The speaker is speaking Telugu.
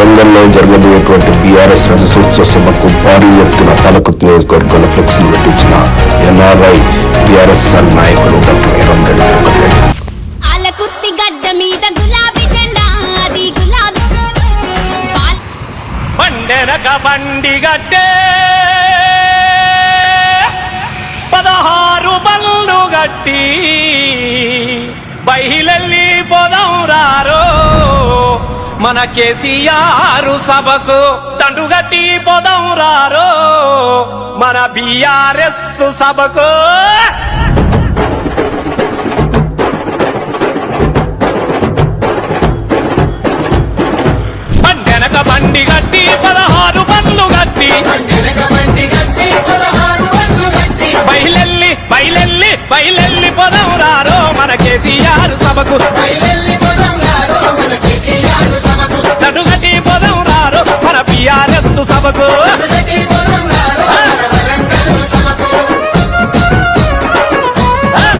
వరంగల్లో జరగబోయేటువంటి బీఆర్ఎస్ రజసోత్సవ సభకు భారీ ఎత్తున పాలకుత్ నియోజకవర్గంలో ఫ్లెక్సీలు పెట్టించిన ఎన్ఆర్ఐ బీఆర్ఎస్ నాయకులు డాక్టర్ తిరుపతి రెడ్డి గడ్డ బండి గట్టే పదహారు బళ్ళు గట్టి. బహిలెల్లి మన కేసీఆర్ సభకు దండుగట్టి పోదాం రారో మన బీఆర్ఎస్ సభకు. బండెనక బండి గట్టి పదహారు బండ్లు గట్టి బయలెల్లి బయలెల్లి బయలెల్లి పదం రారో మన కేసీఆర్ సభకు. నడుగటి పదం రారో సభకు.